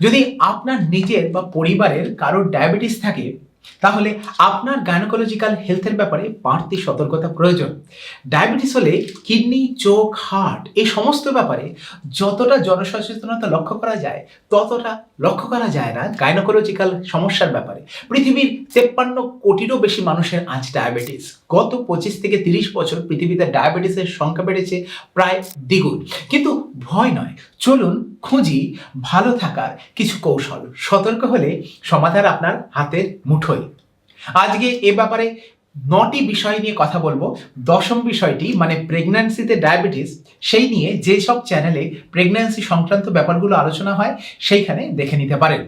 যদি আপনার নিজের বা পরিবারের কারোর ডায়াবেটিস থাকে, তাহলে আপনার গাইনোকোলজিক্যাল হেলথের ব্যাপারে বাড়তি সতর্কতা প্রয়োজন। ডায়াবেটিস হলে কিডনি, চোখ, হার্ট এই সমস্ত ব্যাপারে যতটা জনসচেতনতা লক্ষ্য করা যায়, ততটা লক্ষ্য করা যায় না গাইনোকোলজিক্যাল সমস্যার ব্যাপারে। পৃথিবীর তেপ্পান্ন কোটিরও বেশি মানুষের আজ ডায়াবেটিস। গত পঁচিশ থেকে তিরিশ বছর পৃথিবীতে ডায়াবেটিসের সংখ্যা বেড়েছে প্রায় দ্বিগুণ। কিন্তু ভয় নয়। চলুন খুঁজি ভালো থাকার কিছু কৌশল। সতর্ক হলে সমাধান আপনার হাতের মুঠোয়। আজকে এ ব্যাপারে নটি বিষয় নিয়ে কথা বলব। দশম বিষয়টি মানে প্রেগন্যান্সিতে ডায়াবেটিস সেই নিয়ে যেসব চ্যানেলে প্রেগন্যান্সি সংক্রান্ত ব্যাপারগুলো আলোচনা হয়, সেইখানে দেখে নিতে পারেন।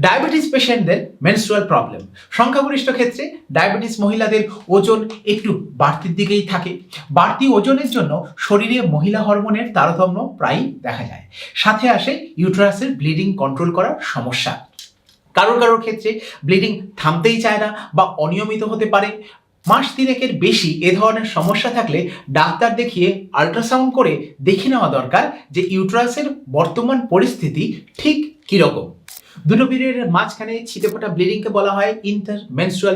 ডায়াবেটিস পেশেন্টদের মেনস্ট্রুয়াল প্রবলেম সংখ্যাগরিষ্ঠ ক্ষেত্রে ডায়াবেটিস মহিলাদের ওজন একটু বাড়তির দিকেই থাকে। বাড়তি ওজনের জন্য শরীরে মহিলা হরমোনের তারতম্য প্রায়ই দেখা যায়। সাথে আসে ইউট্রাসের ব্লিডিং কন্ট্রোল করার সমস্যা। কারোর কারোর ক্ষেত্রে ব্লিডিং থামতেই চায় না বা অনিয়মিত হতে পারে। মাস তিনেকের বেশি এ ধরনের সমস্যা থাকলে ডাক্তার দেখিয়ে আল্ট্রাসাউন্ড করে দেখে নেওয়া দরকার যে ইউট্রাসের বর্তমান পরিস্থিতি ঠিক কীরকম। দুটো পিরিয়ডের মাঝখানে ছিটেফোঁটা ব্লিডিংকে বলা হয় ইন্টার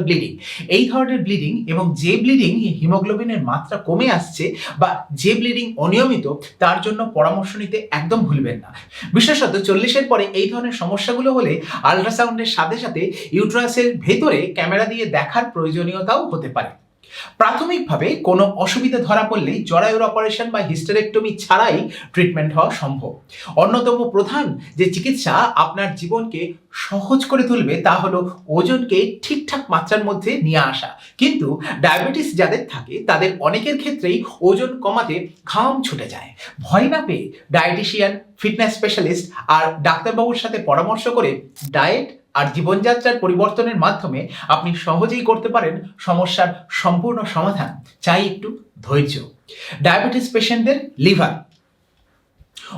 ব্লিডিং এই ধরনের ব্লিডিং এবং যে ব্লিডিং হিমোগ্লোবিনের মাত্রা কমে আসছে বা যে ব্লিডিং অনিয়মিত, তার জন্য পরামর্শ নিতে একদম ভুলবেন না। বিশেষত চল্লিশের পরে এই ধরনের সমস্যাগুলো হলে আল্ট্রাসাউন্ডের সাথে সাথে ইউট্রাসের ভেতরে ক্যামেরা দিয়ে দেখার প্রয়োজনীয়তাও হতে পারে। প্রাথমিকভাবে কোনো অসুবিধা ধরা পড়লেই জরায়ুর অপারেশন বা হিস্টেরেক্টমি ছাড়াই ট্রিটমেন্ট হওয়া সম্ভব। অন্যতম প্রধান যে চিকিৎসা আপনার জীবনকে সহজ করে তুলবে তা হলো ওজনকে ঠিকঠাক মাত্রার মধ্যে নিয়ে আসা। কিন্তু ডায়াবেটিস যাদের থাকে, তাদের অনেকের ক্ষেত্রেই ওজন কমাতে ঘাম ছুটে যায়। ভয় না পেয়ে ডায়েটিশিয়ান ফিটনেস স্পেশালিস্ট আর ডাক্তারবাবুর সাথে পরামর্শ করে ডায়েট আর জীবনযাত্রার পরিবর্তনের মাধ্যমে আপনি সহজেই করতে পারেন সমস্যার সম্পূর্ণ সমাধান। চাই একটু ধৈর্য। ডায়াবেটিস পেশেন্টদের লিভার।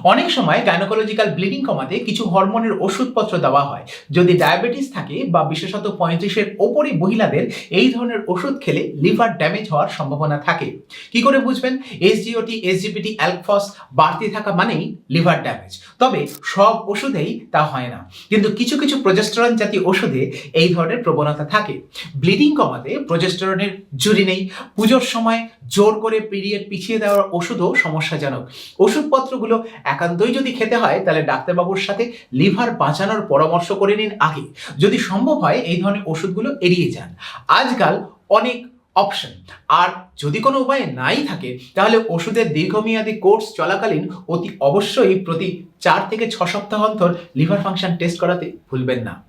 অনেক সময় গাইনোকোলজিক্যাল ব্লিডিং কমাতে কিছু হরমোনের ওষুধপত্র দেওয়া হয়। যদি ডায়াবেটিস থাকে বা বিশেষত পঁয়ত্রিশের ওপরে মহিলাদের এই ধরনের ওষুধ খেলে লিভার ড্যামেজ হওয়ার সম্ভাবনা থাকে। কি করে বুঝবেন? এসজিওটি এসজিপিটি অ্যালফস বাড়তি থাকা মানেই লিভার ড্যামেজ তবে সব ওষুধেই তা হয় না। কিন্তু কিছু কিছু প্রজেস্টেরন জাতীয় ওষুধে এই ধরনের প্রবণতা থাকে। ব্লিডিং কমাতে প্রজেস্টেরনের জুড়ি নেই। পুজোর সময় জোর করে পিরিয়ড পিছিয়ে দেওয়ার ওষুধও সমস্যাজনক। ওষুধপত্রগুলো একান্তই যদি খেতে হয়, তাহলে ডাক্তারবাবুর সাথে লিভার বাঁচানোর পরামর্শ করে নিন আগে। যদি সম্ভব হয়, এই ধরনের ওষুধগুলো এড়িয়ে যান। আজকাল অনেক অপশন। আর যদি কোনো উপায় নাই থাকে, তাহলে ওষুধের দীর্ঘমেয়াদী কোর্স চলাকালীন অতি অবশ্যই প্রতি চার থেকে ছ সপ্তাহ অন্তর লিভার ফাংশন টেস্ট করাতে ভুলবেন না।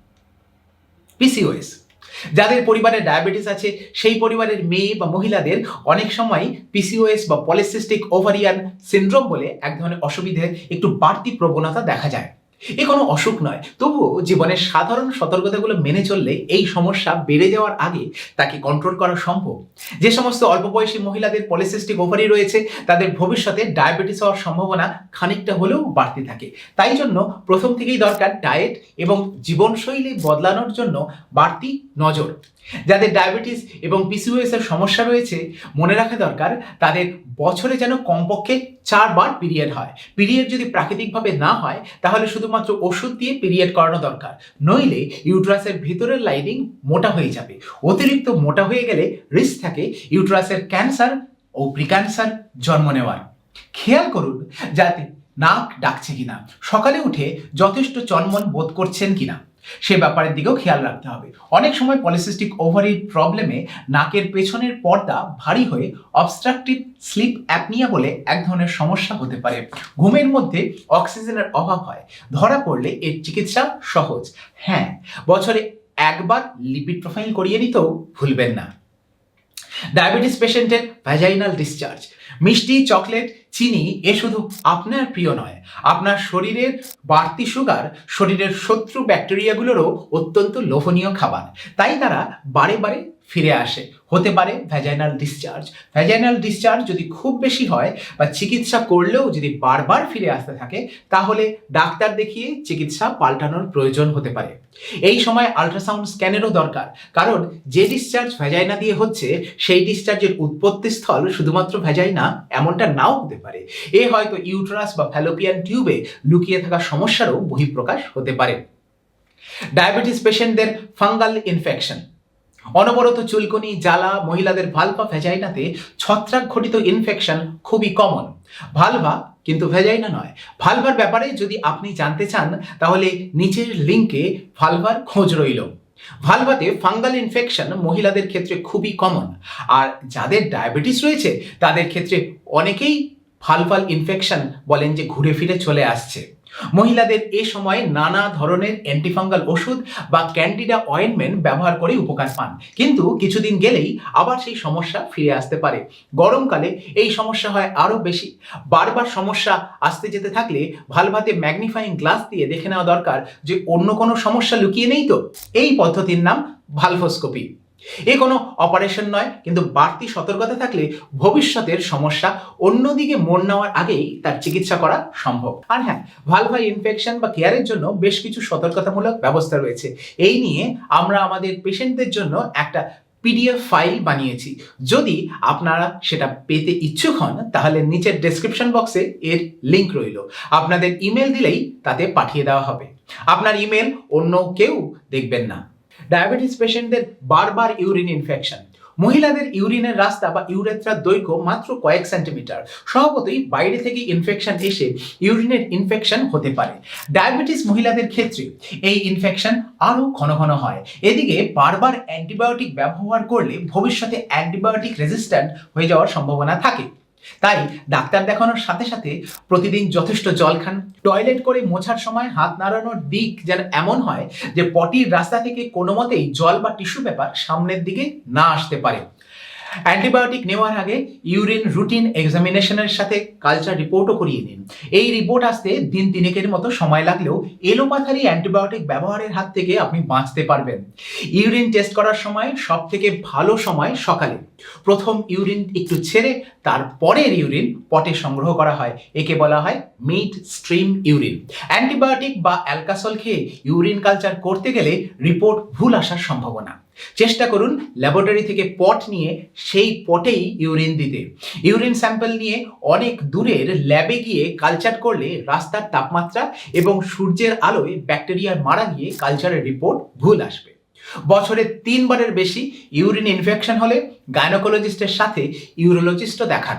পিসিওএস যাদের পরিবারে ডায়াবেটিস আছে, সেই পরিবারের মেয়ে বা মহিলাদের অনেক সময় পিসিওএস বা পলিসিস্টিক ওভারিয়ান সিন্ড্রোম বলে এক ধরনের অসুবিধের একটু বাড়তি প্রবণতা দেখা যায়। এ কোনো অসুখ নয়। তবুও জীবনের সাধারণ সতর্কতাগুলো মেনে চললে এই সমস্যা বেড়ে যাওয়ার আগে তাকে কন্ট্রোল করা সম্ভব। যে সমস্ত অল্প বয়সী মহিলাদের পলিসিস্টিক ওভারি রয়েছে, তাদের ভবিষ্যতে ডায়াবেটিস হওয়ার সম্ভাবনা খানিকটা হলেও বাড়তে থাকে। তাই জন্য প্রথম থেকেই দরকার ডায়েট এবং জীবনশৈলী বদলানোর জন্য বাড়তি নজর। যাদের ডায়াবেটিস এবং পিসিওএস এর সমস্যা রয়েছে, মনে রাখা দরকার, তাদের বছরে যেন কমপক্ষে চারবার পিরিয়ড হয়। পিরিয়ড যদি প্রাকৃতিকভাবে না হয়, তাহলে শুধুমাত্র ওষুধ দিয়ে পিরিয়ড করানো দরকার। নইলে ইউট্রাসের ভিতরের লাইনিং মোটা হয়ে যাবে। অতিরিক্ত মোটা হয়ে গেলে রিস্ক থাকে ইউট্রাসের ক্যান্সার ও প্রিক্যান্সার জন্ম নেওয়ার। খেয়াল করুন যাতে নাক ডাকছে কিনা। সকালে উঠে যথেষ্ট চনমন বোধ করছেন কিনা। সে ব্যাপারের দিকেও খেয়াল রাখতে হবে। অনেক সময় পলিসিস্টিক ওভারির প্রবলেমে নাকের পেছনের পর্দা ভারী হয়ে অবস্ট্রাকটিভ স্লিপ অ্যাপনিয়া বলে এক ধরনের সমস্যা হতে পারে। ঘুমের মধ্যে অক্সিজেনের অভাব হয়। ধরা পড়লে এর চিকিৎসা সহজ। হ্যাঁ বছরে একবার লিপিড প্রোফাইল করিয়ে নিতেও ভুলবেন না। ডায়াবেটিস পেশেন্টের ভ্যাজাইনাল ডিসচার্জ মিষ্টি, চকলেট, চিনি, এ শুধু আপনার প্রিয় নয়, আপনার শরীরের বাড়তি সুগার শরীরের শত্রু ব্যাকটেরিয়াগুলোরও অত্যন্ত লোভনীয় খাবার। তাই তারা বারে বারে ফিরে আসে। হতে পারে ভ্যাজাইনাল ডিসচার্জ ভ্যাজাইনাল ডিসচার্জ যদি খুব বেশি হয় বা চিকিৎসা করলেও যদি বারবার ফিরে আসতে থাকে, তাহলে ডাক্তার দেখিয়ে চিকিৎসা পাল্টানোর প্রয়োজন হতে পারে। এই সময় আল্ট্রাসাউন্ড স্ক্যানেরও দরকার, কারণ যে ডিসচার্জ ভ্যাজাইনা দিয়ে হচ্ছে, সেই ডিসচার্জের উৎপত্তি স্থল শুধুমাত্র ভ্যাজাইনা এমনটা নাও হতে পারে। এ হয়তো ইউট্রাস বা ফ্যালোপিয়ান টিউবে লুকিয়ে থাকা সমস্যারও বহিঃপ্রকাশ হতে পারে। ডায়াবেটিস পেশেন্টদের ফাঙ্গাল ইনফেকশন অনবরত চুলকনি, জ্বালা, মহিলাদের ভালভা ভেজাইনাতে ছত্রাক ঘটিত ইনফেকশন খুবই কমন ভালভা কিন্তু ভেজাইনা নয়। ভালভার ব্যাপারে যদি আপনি জানতে চান, তাহলে নিচের লিঙ্কে ভালভার খোঁজ রইল। ভালভাতে ফাঙ্গাল ইনফেকশন মহিলাদের ক্ষেত্রে খুবই কমন আর যাদের ডায়াবেটিস রয়েছে, তাদের ক্ষেত্রে অনেকেই ভালভাল ইনফেকশন বলেন যে ঘুরে ফিরে চলে আসছে। মহিলাদের এ সময় নানা ধরনের অ্যান্টিফাঙ্গাল ওষুধ বা ক্যান্ডিডা অয়েনমেন্ট ব্যবহার করে উপকার পান। কিন্তু কিছুদিন গেলেই আবার সেই সমস্যা ফিরে আসতে পারে। গরমকালে এই সমস্যা হয় আরও বেশি। বারবার সমস্যা আসতে যেতে থাকলে ভালভাতে ম্যাগনিফাইং গ্লাস দিয়ে দেখে নেওয়া দরকার যে অন্য কোনো সমস্যা লুকিয়ে নেই তো? এই পদ্ধতির নাম ভালভোস্কোপি এ কোনো অপারেশন নয়, কিন্তু বাড়তি সতর্কতা থাকলে ভবিষ্যতের সমস্যা অন্যদিকে মন নেওয়ার আগেই তার চিকিৎসা করা সম্ভব। আর হ্যাঁ ভালভা ইনফেকশন বা কেয়ারের জন্য বেশ কিছু সতর্কতামূলক ব্যবস্থা রয়েছে। এই নিয়ে আমরা আমাদের পেশেন্টদের জন্য একটা পিডিএফ ফাইল বানিয়েছি। যদি আপনারা সেটা পেতে ইচ্ছুক হন, তাহলে নিচের ডেসক্রিপশন বক্সে এর লিংক রইল। আপনাদের ইমেল দিলেই তাতে পাঠিয়ে দেওয়া হবে। আপনার ইমেল অন্য কেউ দেখবেন না। ডায়াবেটিস পেশেন্টদের বারবার ইউরিন ইনফেকশন। মহিলাদের ইউরিনের রাস্তা বা ইউরেথ্রার দৈর্ঘ্য মাত্র কয়েক সেন্টিমিটার। স্বভাবতই বাইরে থেকে ইনফেকশন এসে ইউরিনের ইনফেকশন হতে পারে। ডায়াবেটিস মহিলাদের ক্ষেত্রে এই ইনফেকশন আরও ঘন ঘন হয়। এদিকে বারবার অ্যান্টিবায়োটিক ব্যবহার করলে ভবিষ্যতে অ্যান্টিবায়োটিক রেজিস্ট্যান্ট হয়ে যাওয়ার সম্ভাবনা থাকে। তাই ডাক্তার দেখানোর সাথে সাথে প্রতিদিন যথেষ্ট জল খান। টয়লেট করে মোছার সময় হাত নাড়ানোর দিক যেন এমন হয় যে পটির রাস্তা থেকে কোনো মতেই জল বা টিস্যু পেপার সামনের দিকে না আসতে পারে। অ্যান্টিবায়োটিক নেওয়ার আগে ইউরিন রুটিন এক্সামিনেশনের সাথে কালচার রিপোর্টও করিয়ে নিন। এই রিপোর্ট আসতে দিন তিনেকের মতো সময় লাগলেও এলোপাথারি অ্যান্টিবায়োটিক ব্যবহারের হাত থেকে আপনি বাঁচতে পারবেন। ইউরিন টেস্ট করার সময় সব থেকে ভালো সময় সকালে। প্রথম ইউরিন একটু ছেড়ে তারপরের ইউরিন পটে সংগ্রহ করা হয়। একে বলা হয় মিড স্ট্রিম ইউরিন অ্যান্টিবায়োটিক বা অ্যালকাসল খেয়ে ইউরিন কালচার করতে গেলে রিপোর্ট ভুল আসার সম্ভাবনা। চেষ্টা করুন ল্যাবরেটরি থেকে পট নিয়ে সেই পটেই ইউরিন দিতে। ইউরিন স্যাম্পল নিয়ে অনেক দূরের ল্যাবে গিয়ে কালচার করলে রাস্তার তাপমাত্রা এবং সূর্যের আলোয় ব্যাকটেরিয়া মারা গিয়ে কালচারের রিপোর্ট ভুল আসবে। বছরে তিনবারের বেশি ইউরিন ইনফেকশন হলে গাইনোকোলজিস্টের সাথে ইউরোলজিস্টও দেখান।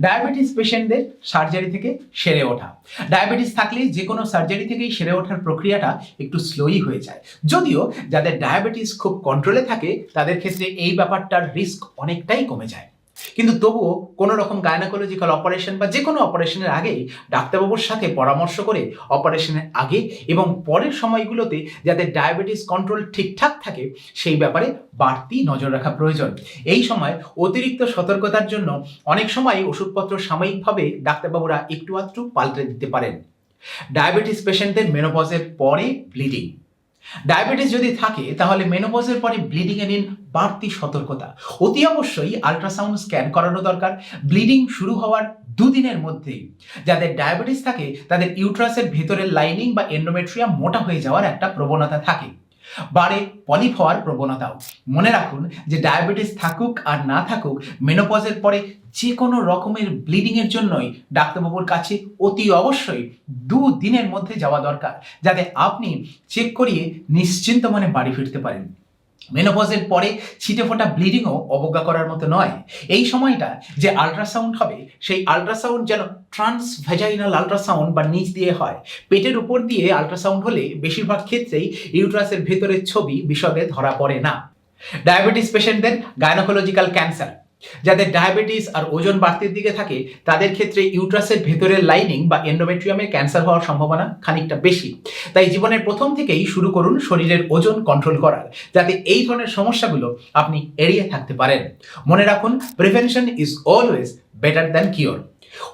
ডায়াবেটিস পেশেন্টদের সার্জারি থেকে সেরে ওঠা। ডায়াবেটিস থাকলে যে কোনো সার্জারি থেকেই সেরে ওঠার প্রক্রিয়াটা একটু স্লোই হয়ে যায়। যদিও যাদের ডায়াবেটিস খুব কন্ট্রোলে থাকে, তাদের ক্ষেত্রে এই ব্যাপারটার রিস্ক অনেকটাই কমে যায়। কিন্তু তবুও কোনো রকম গায়নাকোলজিক্যাল অপারেশন বা যে কোনো অপারেশনের আগেই ডাক্তারবাবুর সাথে পরামর্শ করে অপারেশনের আগে এবং পরের সময়গুলোতে যাতে ডায়াবেটিস কন্ট্রোল ঠিকঠাক থাকে, সেই ব্যাপারে বাড়তি নজর রাখা প্রয়োজন। এই সময় অতিরিক্ত সতর্কতার জন্য অনেক সময় ওষুধপত্র সাময়িকভাবে ডাক্তারবাবুরা একটু আধটু পাল্টে দিতে পারেন। ডায়াবেটিস পেশেন্টদের মেনোপজের পরে ব্লিডিং ডায়াবেটিস যদি থাকে, তাহলে মেনোপজের পরে ব্লিডিং এ নিন বাড়তি সতর্কতা। অতি অবশ্যই আল্ট্রাসাউন্ড স্ক্যান করানো দরকার। ব্লিডিং শুরু হওয়ার দুদিনের মধ্যেই। যাদের ডায়াবেটিস থাকে, তাদের ইউট্রাসের ভেতরের লাইনিং বা এন্ডোমেট্রিয়া মোটা হয়ে যাওয়ার একটা প্রবণতা থাকে। বারে পলিপ হওয়ার প্রবণতাও। মনে রাখুন যে ডায়াবেটিস থাকুক আর না থাকুক মেনোপজের পরে যে কোনো রকমের ব্লিডিংয়ের জন্যই ডাক্তারবাবুর কাছে অতি অবশ্যই দু দিনের মধ্যে যাওয়া দরকার, যাতে আপনি চেক করিয়ে নিশ্চিন্ত মনে বাড়ি ফিরতে পারেন। মেনোপজের পরে ছিটে ফোটা ব্লিডিংও অবজ্ঞা করার মতো নয়। এই সময়টা যে আল্ট্রাসাউন্ড হবে, সেই আল্ট্রাসাউন্ড যেন ট্রান্স ভেজাইনাল আল্ট্রাসাউন্ড বা নিচ দিয়ে হয়, পেটের উপর দিয়ে আল্ট্রাসাউন্ড হলে বেশিরভাগ ক্ষেত্রেই ইউট্রাসের ভেতরের ছবি বিশদে ধরা পড়ে না। ডায়াবেটিস পেশেন্টদের গাইনোকোলজিক্যাল ক্যান্সার যাদের ডায়াবেটিস আর ওজন বাড়তির দিকে থাকে, তাদের ক্ষেত্রে ইউট্রাসের ভেতরের লাইনিং বা এন্ডোমেট্রিয়ামে ক্যান্সার হওয়ার সম্ভাবনা খানিকটা বেশি। তাই জীবনের প্রথম থেকেই শুরু করুন শরীরের ওজন কন্ট্রোল করার, যাতে এই ধরনের সমস্যাগুলো আপনি এড়িয়ে থাকতে পারেন। মনে রাখুন prevention is always better than cure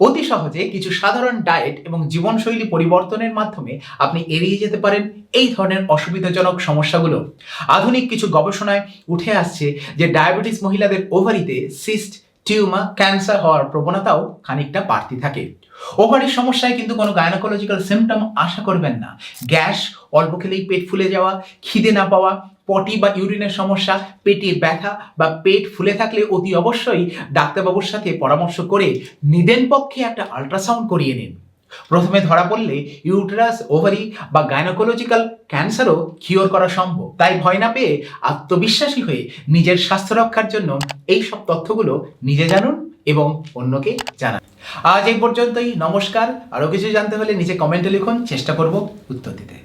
অতি সহজে কিছু সাধারণ ডায়েট এবং জীবনশৈলী পরিবর্তনের মাধ্যমে আপনি এড়িয়ে যেতে পারেন এই ধরনের অসুবিধাজনক সমস্যাগুলো। আধুনিক কিছু গবেষণায় উঠে আসছে যে ডায়াবেটিস মহিলাদের ওভারিতে সিস্ট টিউমার ক্যান্সার হওয়ার প্রবণতাও খানিকটা বাড়তি থাকে। ওভারির সমস্যায় কিন্তু কোনো গায়নোকোলজিক্যাল সিমটম আশা করবেন না। গ্যাস, অল্প খেলেই পেট ফুলে যাওয়া, খিদে না পাওয়া পটি বা ইউরিনের সমস্যা পেটে ব্যথা বা পেট ফুলে থাকলে অতি অবশ্যই ডাক্তারবাবুর সাথে পরামর্শ করে নিদেন পক্ষে একটা আল্ট্রাসাউন্ড করিয়ে নিন। প্রথমে ধরা পড়লে ইউটেরাস ওভারি বা গাইনোকোলজিক্যাল ক্যান্সারও কিওর করা সম্ভব। তাই ভয় না পেয়ে আত্মবিশ্বাসী হয়ে নিজের স্বাস্থ্য রক্ষার জন্য এই সব তথ্যগুলো নিজে জানুন এবং অন্যকে জানান। আজ এই পর্যন্তই, নমস্কার। আরও কিছু জানতে হলে নিচে কমেন্টে লিখুন, চেষ্টা করব উত্তর দিতে।